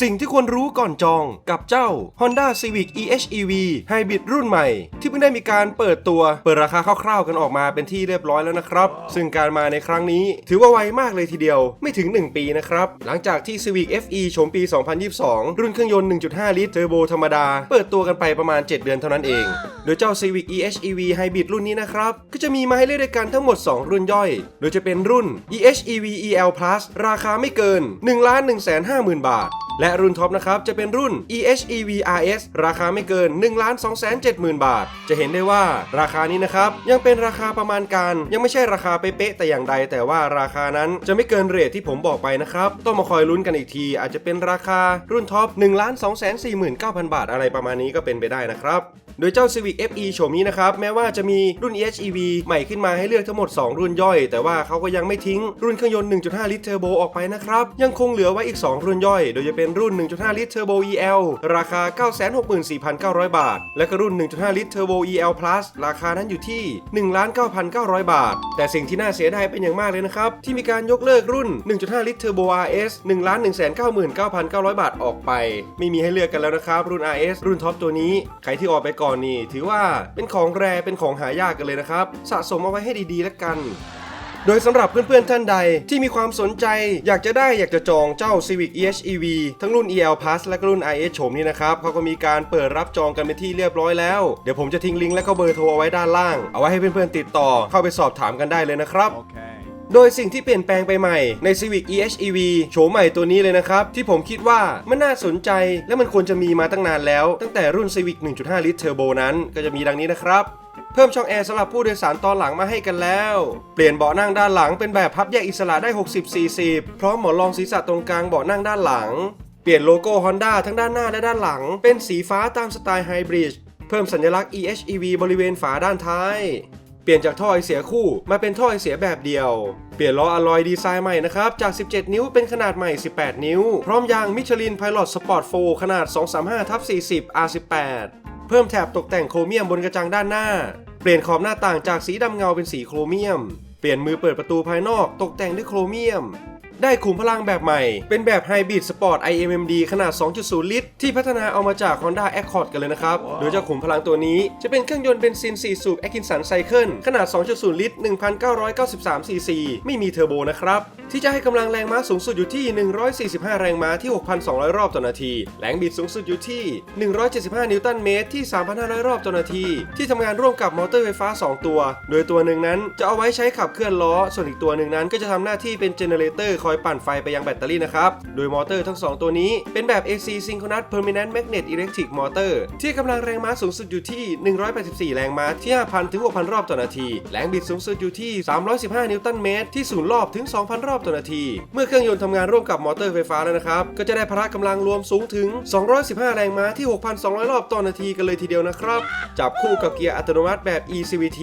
สิ่งที่ควรรู้ก่อนจองกับเจ้า Honda Civic EHEV Hybrid รุ่นใหม่ ที่เพิ่งได้มีการเปิดตัวเปิดราคาคร่าวๆกันออกมาเป็นที่เรียบร้อยแล้วนะครับ ซึ่งการมาในครั้งนี้ ถือว่าไวมากเลยทีเดียวไม่ถึง 1 ปีนะครับ หลังจากที่ Civic FE โฉมปี 2022 รุ่นเครื่องยนต์ 1.5 ลิตรเทอร์โบธรรมดา เปิดตัวกันไปประมาณ 7 เดือนเท่านั้นเอง โดยเจ้า Civic EHEV Hybrid รุ่นนี้นะครับก็จะมีมาให้เลือกด้วยกันทั้งหมด 2 รุ่นย่อย โดยจะเป็นรุ่น EHEV EL Plus ราคาไม่เกิน 1 1 5 0 0 0 0 บาท และรุ่นท็อปนะครับ จะเป็นรุ่น EHEV RS ราคาไม่เกิน 1 2 7 0 0 0 0 บาท จะเห็นได้ว่าราคานี้นะครับ ยังเป็นราคาประมาณการ ยังไม่ใช่ราคาเป๊ะแต่อย่างใด แต่ว่าราคานั้นจะไม่เกินเรทที่ผมบอกไปนะครับ ต้องมาคอยลุ้นกันอีกที อาจจะเป็นราคารุ่นท็อป1 2 4 9 0 0 0 บาท อะไรประมาณนี้ก็เป็นไปได้นะครับโดยเจ้า Civic FE โฉมนี้นะครับแม้ว่าจะมีรุ่น EHEV ใหม่ขึ้นมาให้เลือกทั้งหมด 2 รุ่นย่อย แต่ว่าเขาก็ยังไม่ทิ้งรุ่นเครื่องยนต์ 1.5 ลิตรเทอร์โบออกไปนะครับยังคงเหลือไว้อีก 2 รุ่นย่อย โดยจะเป็นรุ่น 1.5 ลิตรเทอร์โบ EL ราคา 964,900 บาท และก็รุ่น 1.5 ลิตรเทอร์โบ EL Plus ราคานั้นอยู่ที่ 1,9,900 บาท แต่สิ่งที่น่าเสียดายเป็นอย่างมากเลยนะครับที่มีการยกเลิกรุ่น 1.5 ลิตรเทอร์โบ RS 1,199,900 บาทออกไป ไม่มีให้เลือกกันแล้วนะครับรุ่น RS รุ่นท็อปตัวนี้ใครที่ออกไปก่อนนี่ถือว่าเป็นของแรเป็นของหายากกันเลยนะครับ สะสมเอาไว้ให้ดีๆแล้วกันโดยสำหรับเพื่อนๆท่านใดที่มีความสนใจ อยากจะได้อยากจะจองเจ้า Civic EHEV ทั้งรุ่น EL Plus และก็รุ่น IS โฉมนี้นะครับเขาก็มีการเปิดรับจองกันเป็นที่เรียบร้อยแล้ว เดี๋ยวผมจะทิ้งลิงก์และก็เบอร์โทรเอาไว้ด้านล่าง เอาไว้ให้เพื่อนๆติดต่อเข้าไปสอบถามกันได้เลยนะครับ Okay. โดยสิ่งที่เปลี่ยนแปลงไปใหม่ใน Civic EHEV โฉมใหม่ตัวนี้เลยนะครับ ที่ผมคิดว่ามันน่าสนใจและมันควรจะมีมาตั้งนานแล้ว ตั้งแต่รุ่น Civic 1.5 ลิตรเทอร์โบนั้นก็จะมีดังนี้นะครับเพิ่มช่องแอร์สำหรับผู้โดยสารตอนหลังมาให้กันแล้ว เปลี่ยนเบาะนั่งด้านหลังเป็นแบบพับแยกอิสระได้ 60-40 พร้อมหมอนรองศีรษะตรงกลางเบาะนั่งด้านหลัง เปลี่ยนโลโก้ Honda ทั้งด้านหน้าและด้านหลัง เป็นสีฟ้าตามสไตล์ไฮบริดเพิ่มสัญลักษณ์ EHEV บริเวณฝาด้านท้าย เปลี่ยนจากท่อไอเสียคู่มาเป็นท่อไอเสียแบบเดียว เปลี่ยนล้ออะลอยดีไซน์ใหม่นะครับ จาก 17 นิ้วเป็นขนาดใหม่ 18 นิ้ว พร้อมยางมิชลินไพลอตสปอร์ต4ขนาด 235ทับ40 R18 เพิ่มแถบตกแต่งโครเมียมบนกระจังด้านหน้า เปลี่ยนขอบหน้าต่างจากสีดำเงาเป็นสีโครเมียม เปลี่ยนมือเปิดประตูภายนอกตกแต่งด้วยโครเมียม ได้ขุมพลังแบบใหม่ เป็นแบบ Hybrid Sport IMMD ขนาด 2.0 ลิตร ที่พัฒนาเอามาจาก Honda Accord กันเลยนะครับ โดยเจ้าขุมพลังตัวนี้จะเป็นเครื่องยนต์เบนซิน 4 สูบ Atkinson Cycle ขนาด 2.0 ลิตร 1,993 ซีซี ไม่มีเทอร์โบนะครับ ที่จะให้กำลังแรงม้าสูงสุดอยู่ที่ 145 แรงม้าที่ 6,200 รอบต่อนาที แรงบิดสูงสุดอยู่ที่ 175 นิวตันเมตรที่ 3,500 รอบต่อนาที ที่ทำงานร่วมกับมอเตอร์ไฟฟ้า 2 ตัว โดยตัวหนึ่งนั้นจะเอาไว้ใช้ขับเคลื่อนล้อ ส่วนอีกตัวหนึ่งนั้นก็จะทำหน้าที่เป็นเจเนเรเตอร์คอยปั่นไฟไปยังแบตเตอรี่นะครับ โดยมอเตอร์ทั้ง 2 ตัวนี้เป็นแบบ AC Synchronous Permanent Magnet Electric Motor ที่กำลังแรงม้าสูงสุดอยู่ที่ 184 แรงม้าที่ 5,000 ถึง 6,000 รอบต่อนาที แรงบิดสูงสุดอยู่ที่ 315 นิวตันเมตร ที่ศูนย์รอบถึง 2,000 รอบต่อนาที เมื่อเครื่องยนต์ทำงานร่วมกับมอเตอร์ไฟฟ้าแล้วนะครับ ก็จะได้พละกำลังรวมสูงถึง 215 แรงม้าที่ 6,200 รอบต่อนาทีกันเลยทีเดียวนะครับ จับคู่กับเกียร์อัตโนมัติแบบ eCVT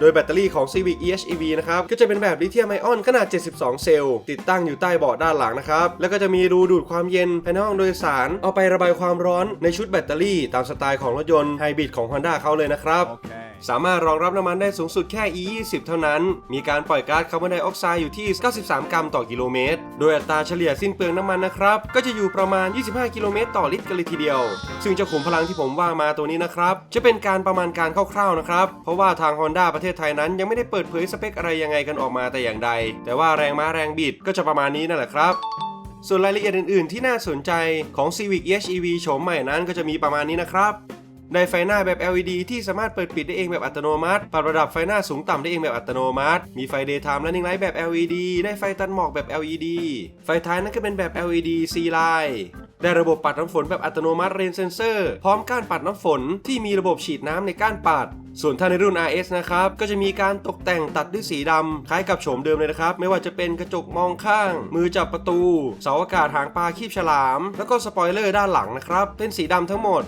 โดยแบตเตอรี่ของ Civic EHEV นะครับ ก็จะเป็นแบบลิเธียมไอออนขนาด 72 เซลล์ ติดตั้งอยู่ใต้เบาะด้านหลังนะครับ แล้วก็จะมีรูดูดความเย็นภายในห้องโดยสาร เอาไประบายความร้อนในชุดแบตเตอรี่ ตามสไตล์ของรถยนต์ไฮบริดของ Honda เขาเลยนะครับ Okay. สามารถรองรับน้ำมันได้สูงสุดแค่ E20 เท่านั้น มีการปล่อยก๊าซคาร์บอนไดออกไซด์อยู่ที่ 93 กรัมต่อกิโลเมตร โดยอัตราเฉลี่ยสิ้นเปลืองน้ำมันนะครับ ก็จะอยู่ประมาณ 25 กิโลเมตรต่อลิตรกันเลยทีเดียว ซึ่งเจ้าขุมพลังที่ผมว่ามาตัวนี้นะครับ จะเป็นการประมาณการคร่าวๆนะครับ เพราะว่าทาง Honda ประเทศไทยนั้นยังไม่ได้เปิดเผยสเปคอะไรยังไงกันออกมาแต่อย่างใด แต่ว่าแรงม้าแรงบิดก็จะประมาณนี้นั่นแหละครับ ส่วนรายละเอียดอื่นๆ ที่น่าสนใจของ Civic EHEV โฉมใหม่นั้นก็จะมีประมาณนี้นะครับได้ไฟหน้าแบบ LED ที่สามารถเปิดปิดได้เองแบบอัตโนมัติ ปรับระดับไฟหน้าสูงต่ำได้เองแบบอัตโนมัติ มีไฟ Daytime Running Light แบบ LED ได้ไฟตัดหมอกแบบ LED ไฟท้ายนั้นก็เป็นแบบ LED C line ได้ระบบปัดน้ำฝนแบบอัตโนมัติเรนเซนเซอร์พร้อมก้านปัดน้ำฝนที่มีระบบฉีดน้ำในก้านปัด ส่วนถ้าในรุ่น RS นะครับ ก็จะมีการตกแต่งตัดด้วยสีดำคล้ายกับโฉมเดิมเลยนะครับ ไม่ว่าจะเป็นกระจกมองข้าง มือจับประตู เสาอากาศหางปลาคีบฉลาม แล้วก็สปอยเลอร์ด้านหลังนะครับเป็นสีดำทั้งหมด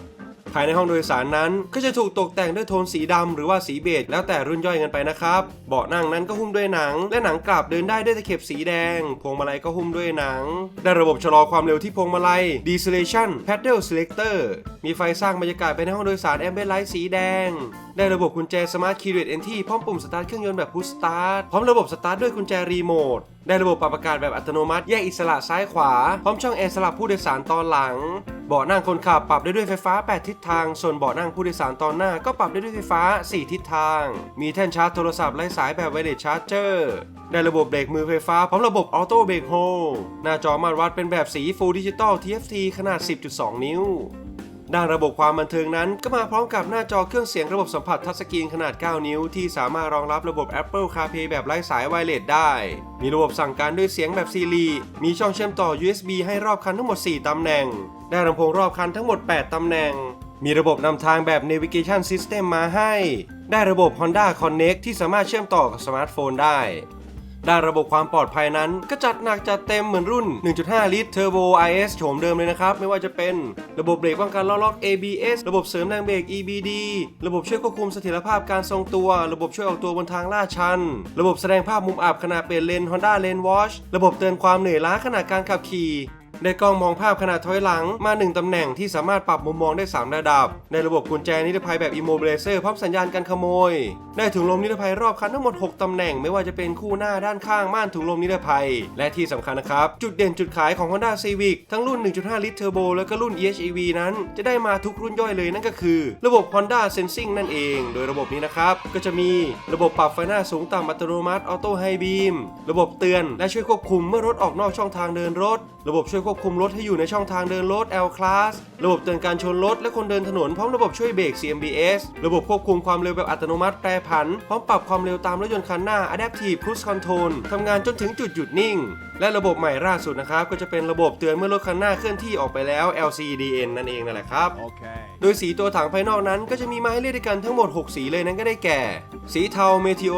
ภายในห้องโดยสารนั้น ก็จะถูกตกแต่งด้วยโทนสีดำหรือว่าสีเบจแล้วแต่รุ่นย่อยกันไปนะครับเบาะนั่งนั้นก็หุ้มด้วยหนัง และหนังกลับเดินได้ด้วยตะเข็บสีแดง พวงมาลัยก็หุ้มด้วยหนัง ได้ระบบชะลอความเร็วที่พวงมาลัย Deceleration Paddle Selector มีไฟสร้างบรรยากาศไปในห้องโดยสาร Ambient Light สีแดง ได้ระบบกุญแจ Smart Keyless Entry พร้อมปุ่มสตาร์ทเครื่องยนต์แบบ Push Start พร้อมระบบสตาร์ทด้วยกุญแจรีโมทได้ระบบปรับอากาศแบบอัตโนมัติแยกอิสระซ้ายขวาพร้อมช่องแอร์สลับผู้โดยสารตอนหลัง เบาะนั่งคนขับปรับได้ด้วยไฟฟ้า 8 ทิศทาง ส่วนเบาะนั่งผู้โดยสารตอนหน้าก็ปรับได้ด้วยไฟฟ้า 4 ทิศทาง มีแท่นชาร์จโทรศัพท์ไร้สายแบบไวเลสชาร์จเจอร์ได้ระบบเบรกมือไฟฟ้าพร้อมระบบออโต้เบรกโฮหน้าจอมาตรวัดเป็นแบบสีฟูลดิจิตอล TFT ขนาด 10.2 นิ้ว ด้านระบบความบันเทิงนั้นก็มาพร้อมกับหน้าจอเครื่องเสียงระบบสัมผัสทัชสกรีนขนาด 9 นิ้ว ที่สามารถรองรับระบบ Apple CarPlay แบบไร้สายไวเลสได้ มีระบบสั่งการด้วยเสียงแบบซีรีมีช่องเชื่อมต่อ USB ให้รอบคันทั้งหมด 4 ตำแหน่ง ได้ลำโพงรอบคันทั้งหมด 8 ตำแหน่ง มีระบบนำทางแบบ Navigation System มาให้ ได้ระบบ Honda Connect ที่สามารถเชื่อมต่อกับสมาร์ทโฟนได้ ด้านระบบความปลอดภัยนั้น ก็จัดหนักจัดเต็มเหมือนรุ่น 1.5 ลิตร Turbo IS โฉมเดิมเลยนะครับ ไม่ว่าจะเป็นระบบเบรกป้องกันล้อล็อก ABS ระบบเสริมแรงเบรก EBD ระบบช่วยควบคุมเสถียรภาพการทรงตัว ระบบช่วยออกตัวบนทางลาดชัน ระบบแสดงภาพมุมอับขณะเปลี่ยนเลน Honda Lane Watch ระบบเตือนความเหนื่อยล้าขณะการขับขี่ ได้กล้องมองภาพขนาดถอยหลังมา 1 ตำแหน่งที่สามารถปรับมุมมองได้ 3 ระดับได้ระบบกุญแจนิรภัยแบบ Immobilizer พร้อมสัญญาณการขโมย ได้ถุงลมนิรภัยรอบคันทั้งหมด 6 ตำแหน่งไม่ว่าจะเป็นคู่หน้าด้านข้างม่านถุงลมนิรภัย และที่สำคัญนะครับ จุดเด่นจุดขายของ Honda Civic ทั้งรุ่น 1.5 ลิตร Turbo แล้วก็รุ่น EHEV นั้น จะได้มาทุกรุ่นย่อยเลยนั่นก็คือ ระบบ Honda Sensing นั่นเอง โดยระบบนี้นะครับก็จะมีระบบปรับไฟหน้าสูงต่ำอัตโนมัติ Auto High Beam ระบบเตือนและช่วยควบคุมเมื่อรถออกนอกช่องทางเดินรถ ระบบช่วยควบคุมรถให้อยู่ในช่องทางเดินรถ L Class ระบบเตือนการชนรถและคนเดินถนนพร้อมระบบช่วยเบรก CMBS ระบบควบคุมความเร็วแบบอัตโนมัติแปรผัน พร้อมปรับความเร็วตามรถยนต์คันหน้า Adaptive Cruise Control ทำงานจนถึงจุดหยุดนิ่ง และระบบใหม่ล่าสุดนะครับก็จะเป็นระบบเตือนเมื่อรถคันหน้าเคลื่อนที่ออกไปแล้ว LCDN นั่นเองนั่นแหละครับ Okay. โดยสีตัวถังภายนอกนั้นก็จะมีมาให้เลือกด้วยกันทั้งหมด 6 สีเลยนั้นก็ได้แก่ สีเทาเมทิ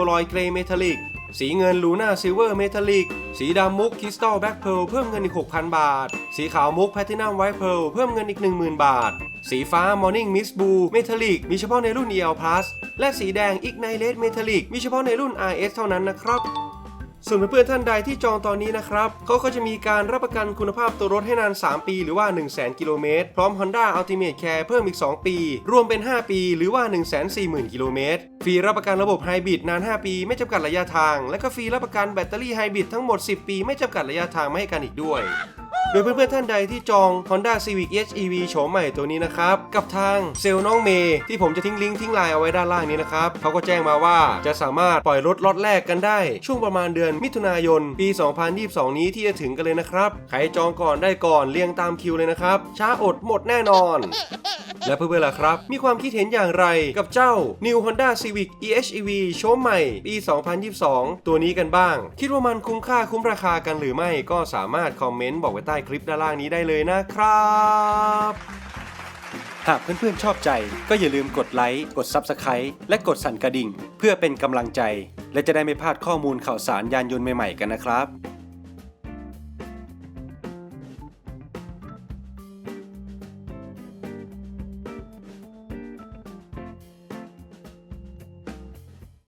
สีเงินลูน่าซิลเวอร์เมทัลลิก สีดำมุกคริสตัลแบ็กเพลเพิ่มเงินอีก 6,000 บาท สีขาวมุกแพทินัมไวท์เพลเพิ่มเงินอีก 10,000 บาท สีฟ้ามอร์นิ่งมิสบูเมทัลลิกมีเฉพาะในรุ่น EL Plus และสีแดงอีกไนเลสเมทัลลิกมีเฉพาะในรุ่น RS เท่านั้นนะครับ ส่วนเพื่อนๆท่านใดที่จองตอนนี้นะครับเขาก็จะมีการรับประกันคุณภาพตัวรถให้นาน 3 ปี หรือว่า 1 0 0 0 0 0 กิโลเมตร พร้อม Honda Ultimate Care เพิ่มอีก 2 ปี รวมเป็น 5 ปี หรือว่า 1 4 0 0 0 0 กิโลเมตร ฟรีรับประกันระบบไฮบริดนาน 5 ปี ไม่จำกัดระยะทาง และก็ฟรีรับประกันแบตเตอรี่ไฮบริดทั้งหมด 10 ปี ไม่จำกัดระยะทางไม่ให้กันอีกด้วย โดยเพื่อนๆท่านใดที่จอง Honda Civic HEV โฉมใหม่ตัวนี้นะครับ กับทางเซลล์น้องเมย์ที่ผมจะทิ้งลิงก์ทิ้งไลน์เอาไว้ด้านล่างนี้นะครับเขาก็แจ้งมาว่าจะสามารถปล่อยรถล็อตแรกกันได้ ช่วงประมาณเดือนมิถุนายน ปี 2022 นี้ที่จะถึงกันเลยนะครับใครจองก่อนได้ก่อนเรียงตามคิวเลยนะครับ ช้าอดหมดแน่นอน และเพื่อนๆล่ะครับ มีความคิดเห็นอย่างไรกับเจ้า New Honda Civic EHEV โฉมใหม่ ปี 2022 ตัวนี้กันบ้าง คิดว่ามันคุ้มค่าคุ้มราคากันหรือไม่ก็สามารถคอมเมนต์บอกไว้ใต้คลิปด้านล่างนี้ได้เลยนะครับ หากเพื่อนๆชอบใจก็อย่าลืมกดไลค์ กด Subscribe และกดสั่นกระดิ่ง เพื่อเป็นกำลังใจ และจะได้ไม่พลาดข้อมูลข่าวสารยานยนต์ใหม่ๆกันนะครับ